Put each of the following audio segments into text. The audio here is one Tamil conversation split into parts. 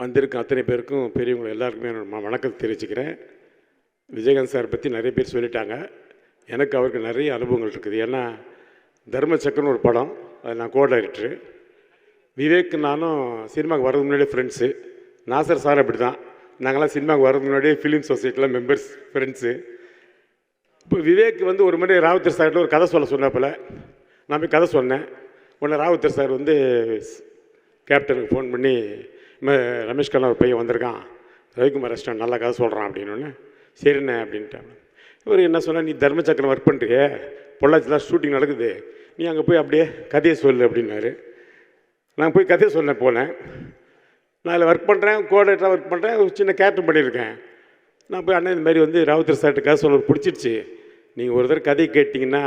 வந்திருக்க அத்தனை பேருக்கும் பெரியவங்க எல்லாருக்குமே என்னோட ம- வணக்கத்தை தெரிவிச்சுக்கிறேன். விஜயகாந்த் சார் பற்றி நிறைய பேர் சொல்லிட்டாங்க. எனக்கு அவருக்கு நிறைய அனுபவங்கள் இருக்குது. ஏன்னா தர்மச்சக்கரன்னு ஒரு படம். அது நான் கோ டைரக்டரு விவேக் நானும் சினிமாவுக்கு வரதுக்கு முன்னாடியே ஃப்ரெண்ட்ஸு நாசர் சார் அப்படி தான் நாங்களாம் சினிமாவுக்கு வரதுக்கு முன்னாடியே ஃபிலிம் சொசைட்டியில் மெம்பர்ஸ் ஃப்ரெண்ட்ஸு இப்போ விவேக் வந்து ஒரு முறை ராவுத்தர் சார்கிட்ட ஒரு கதை சொல்ல சொன்னப்பில் நான் போய் கதை சொன்னேன். உடனே ராவுத்தர் சார் வந்து கேப்டனுக்கு ஃபோன் பண்ணி ரமேஷ் கண்ணா ஒரு பையன் வந்திருக்கான் ரவிக்குமார் ரெஸ்டாரண்ட் நல்லா கதை சொல்கிறான் அப்படின்னு சரிண்ணே அப்படின்ட்டாங்க இவர் என்ன சொன்னால் நீ தர்மச்சக்கரம் ஒர்க் பண்ணுறியே தான் ஷூட்டிங் நடக்குது. நீ அங்கே போய் அப்படியே கதையை சொல்லு அப்படின்னாரு. நான் போய் கதையை சொல்ல போனேன். நான் அதில் ஒர்க் பண்ணுறேன் கோஆர்டினேட்டராக ஒர்க் பண்ணுறேன் ஒரு சின்ன கேரக்டர் பண்ணியிருக்கேன். நான் போய் அண்ணன் இந்த மாதிரி வந்து ராவுத்தர் சார்ட்டு கதை சொல்ல பிடிச்சிருச்சு. நீங்கள் ஒரு தடவை கதையை கேட்டிங்கன்னா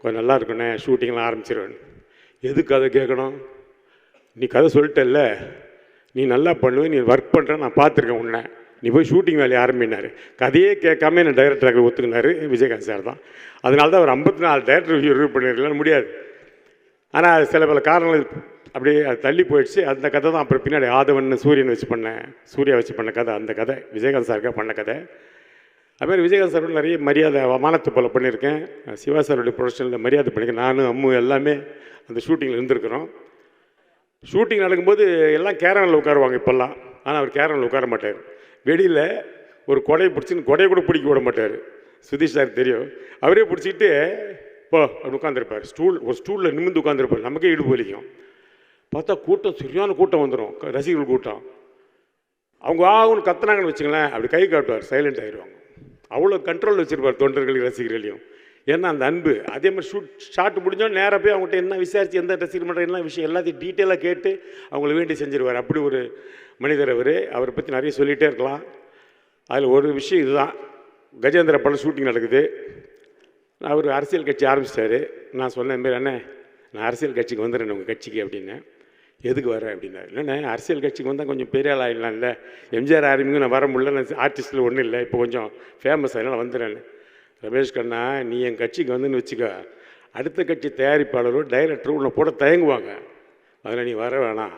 கொஞ்சம் நல்லா இருக்குண்ணே ஷூட்டிங்லாம் ஆரம்பிச்சிருவேன் எதுக்கு கதை கேட்கணும்? நீ கதை சொல்லிட்டல்ல. நீ நல்லா பண்ணுவே நீ ஒர்க் பண்ணுற நான் பார்த்துருக்கேன் உன்னை. நீ போய் ஷூட்டிங் வேலையை ஆரம்பினார். கதையே கேட்காம என்ன டைரக்டராக ஒத்துக்கினார் விஜயகாந்த் சார் தான். அதனால தான் ஒரு ஐம்பத்தி நாலு டைரக்டர் ரிவ்யூ பண்ணிருக்கலாம் முடியாது. ஆனால் சில பல காரணங்கள் அப்படியே அது தள்ளி போயிடுச்சு. அந்த கதை தான் அப்புறம் பின்னாடி ஆதவன் சூரியன் வச்சு பண்ண சூர்யா வச்சு பண்ண கதை அந்த கதை விஜயகாந்த் சாருக்காக பண்ண கதை. அதுமாதிரி விஜயகாந்த் சாரோட நிறைய மரியாதை வானத்து போல் பண்ணியிருக்கேன். சிவா சாருடைய ப்ரொடக்ஷனில் மரியாதை பண்ணியிருக்கேன். நானும் அம்மு எல்லாமே அந்த ஷூட்டிங்கில் இருந்திருக்கிறோம். ஷூட்டிங் நடக்கும்போது எல்லாம் கேரனில் உட்காருவாங்க இப்போல்லாம். ஆனால் அவர் கேரனில் உட்கார மாட்டார். வெளியில் ஒரு கொடையை பிடிச்சின்னு கொடையை கூட பிடிக்க விட மாட்டார். சுதீஷ் சார் தெரியும். அவரே பிடிச்சிட்டு போ அப்படி உட்காந்துருப்பார் ஸ்டூல் ஒரு ஸ்டூலில் நிமிந்து உட்காந்துருப்பார் நமக்கே இடுப்பு வலிக்கும். பார்த்தா கூட்டம் சரியான கூட்டம் வந்துடும் ரசிகர்கள் கூட்டம். அவங்க ஆகும்னு கத்துனாங்கன்னு வச்சுங்களேன் அப்படி கை காட்டுவார். சைலண்ட் ஆயிடுவாங்க அவ்வளோ கண்ட்ரோல் வச்சுருப்பார் தொண்டர்கள் ரசிகர்களையும். ஏன்னா அந்த அன்பு. அதே மாதிரி ஷூட் ஷாட் முடிஞ்சோம் நேராக போய் அவங்ககிட்ட என்ன விசாரித்து எந்த ரசிகர் பண்ணுற என்ன விஷயம் எல்லாத்தையும் டீட்டெயிலாக கேட்டு அவங்கள வேண்டி செஞ்சிருவார். அப்படி ஒரு மனிதர் அவர். அவரை பற்றி நிறைய சொல்லிகிட்டே இருக்கலாம். அதில் ஒரு விஷயம் இதுதான். கஜேந்திர படம் ஷூட்டிங் நடக்குது. அவர் அரசியல் கட்சி ஆரம்பிச்சிட்டாரு. நான் சொன்னேன் மாரி அண்ணே நான் அரசியல் கட்சிக்கு வந்துடுறேன் உங்கள் கட்சிக்கு அப்படின்னேன் எதுக்கு வரேன் அப்படின்னாரு இல்லைண்ணே அரசியல் கட்சிக்கு வந்தால் கொஞ்சம் பெரிய ஆள் இல்லை எம்ஜிஆர் ஆரம்பிங்க நான் வர முடியல நான் ஆர்டிஸ்ட்டில் ஒன்றும் இல்லை. இப்போ கொஞ்சம் ஃபேமஸ் அதனால் வந்துடுறேன் ரமேஷ் கண்ணா நீ என் கட்சிக்கு வந்துன்னு வச்சுக்க அடுத்த கட்சி தயாரிப்பாளரோ டைரக்டரோ உன்னை போட தயங்குவாங்க. அதில் நீ வர வேணாம்.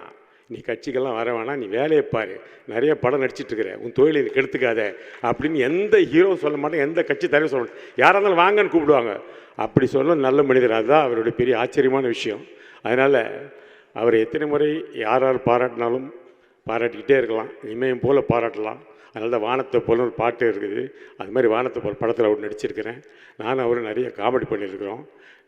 நீ கட்சிக்கெல்லாம் வர வேணாம். நீ வேலையை பாரு. நிறைய படம் நடிச்சிட்ருக்கிற உன் தொழிலை நீ கெடுத்துக்காத. அப்படின்னு எந்த ஹீரோ சொல்ல மாட்டேன். எந்த கட்சி தலைவர் சொல்ல மாட்டேன். யாராக இருந்தாலும் வாங்கன்னு கூப்பிடுவாங்க. அப்படி சொன்ன நல்ல மனிதர். அதுதான் அவருடைய பெரிய ஆச்சரியமான விஷயம். அதனால் அவரை எத்தனை முறை யார் யார் பாராட்டினாலும் பாராட்டிக்கிட்டே இருக்கலாம். இமயம் போல் பாராட்டலாம். அதனால தான் வானத்தை போல ஒரு பாட்டு இருக்குது. அது மாதிரி வானத்தை போல் படத்தில் அவர் நடிச்சிருக்கிறேன். நானும் அவரும் நிறைய காமெடி பண்ணியிருக்கிறோம்.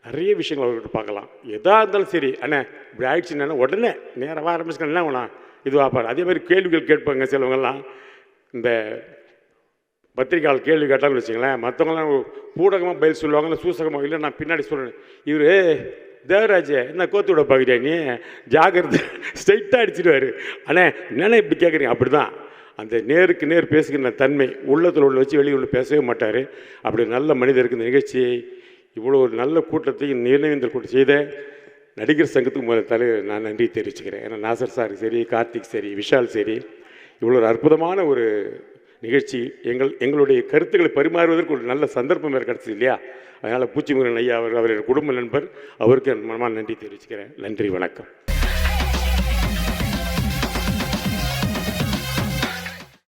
நிறைய விஷயங்கள் அவர்கிட்ட பார்க்கலாம். எதாக இருந்தாலும் சரி அண்ணே இப்படி ஆயிடுச்சுன்னா உடனே நேராக ஆரம்பிச்சுக்கணும். என்ன வேணாம் இது வாப்பார் அதே மாதிரி கேள்விகள் கேட்பாங்க சிலவங்கெல்லாம். இந்த பத்திரிக்கையாளர் கேள்வி கேட்டாங்கன்னு வச்சுங்களேன் மற்றவங்களாம் பூடகமாக பதில் சொல்லுவாங்க இல்லை சூசகமாக இல்லை நான் பின்னாடி சொல்கிறேன் இவர் தேவராஜ் என்ன கோத்து விட பார்க்குறியா நீ? ஜாகிரதை ஸ்ட்ரைட்டாக அடிச்சிடுவார். அண்ணே என்னென்ன இப்படி கேட்குறீங்க அப்படி தான் அந்த நேருக்கு நேர் பேசுகின்ற தன்மை உள்ளத்தில் உள்ள வச்சு வெளியே உள்ள பேசவே மாட்டார். அப்படி நல்ல மனிதருக்கு இந்த நிகழ்ச்சியை இவ்வளோ ஒரு நல்ல கூட்டத்தையும் நிர்ணயந்தல் கூட்டம் செய்த நடிகர் சங்கத்துக்கு முதல் தலைவர் நான் நன்றி தெரிவிச்சுக்கிறேன். ஏன்னா நாசர் சார் சரி கார்த்திக் சரி விஷால் சரி இவ்வளோ ஒரு அற்புதமான ஒரு நிகழ்ச்சி. எங்கள் எங்களுடைய கருத்துக்களை பரிமாறுவதற்கு ஒரு நல்ல சந்தர்ப்பம் வேறு கிடச்சிது இல்லையா? அதனால் பூச்சிமுருகன் ஐயா அவர் அவருடைய குடும்ப நண்பர் அவருக்கு மனமான நன்றி தெரிவிச்சுக்கிறேன். நன்றி வணக்கம்.